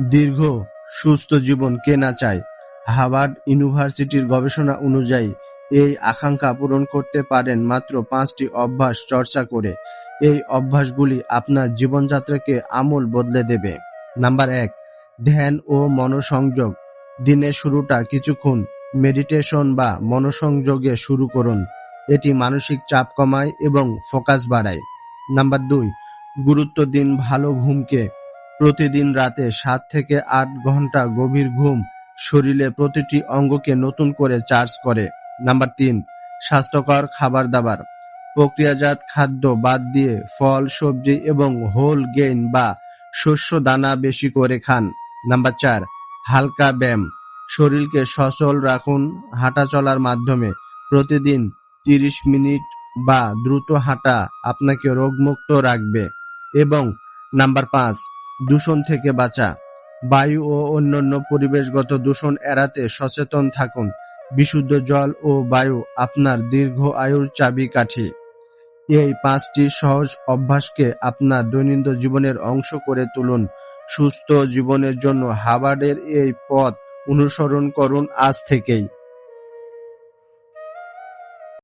দীর্ঘ, সুস্থ জীবন কে না চায়? হার্ভার্ড ইউনিভার্সিটির গবেষণা অনুযায়ী, এই আকাঙ্ক্ষা পূরণ করতে পারেন মাত্র পাঁচটি অভ্যাস চর্চা করে। এই অভ্যাসগুলি আপনার জীবনযাত্রাকে আমূল বদলে দেবে। নাম্বার এক, ধ্যান ও মনোসংযোগ। দিনের শুরুটা কিছুক্ষণ মেডিটেশন বা মনোসংযোগে শুরু করুন। এটি মানসিক চাপ কমায় এবং ফোকাস বাড়ায়। নাম্বার দুই, গুরুত্ব দিন ভালো ঘুমকে প্রতিদিন রাতে সাত থেকে আট ঘণ্টা গভীর ঘুম শরীরে প্রতিটি অঙ্গকে নতুন করে চার্জ করে। নাম্বার তিন, স্বাস্থ্যকর খাবার দাবার। প্রক্রিয়াজাত খাদ্য বাদ দিয়ে ফল, সবজি এবং হোল গেইন বা শস্য দানা বেশি করে খান। নাম্বার চার, হালকা ব্যায়াম। শরীরকে সচল রাখুন হাঁটা চলার মাধ্যমে। প্রতিদিন তিরিশ মিনিট বা দ্রুত হাঁটা আপনাকে রোগমুক্ত রাখবে। এবং নাম্বার পাঁচ দূষণ থেকে বাঁচা। বায়ু ও অন্যান্য পরিবেশগত দূষণ এড়াতে সচেতন থাকুন। বিশুদ্ধ জল ও বায়ু আপনার দীর্ঘ আয়ুর চাবিকাঠি এই পাঁচটি সহজ অভ্যাসকে আপনার দৈনন্দিন জীবনের অংশ করে তুলুন। সুস্থ জীবনের জন্য হার্ভার্ডের এই পথ অনুসরণ করুন আজ থেকেই।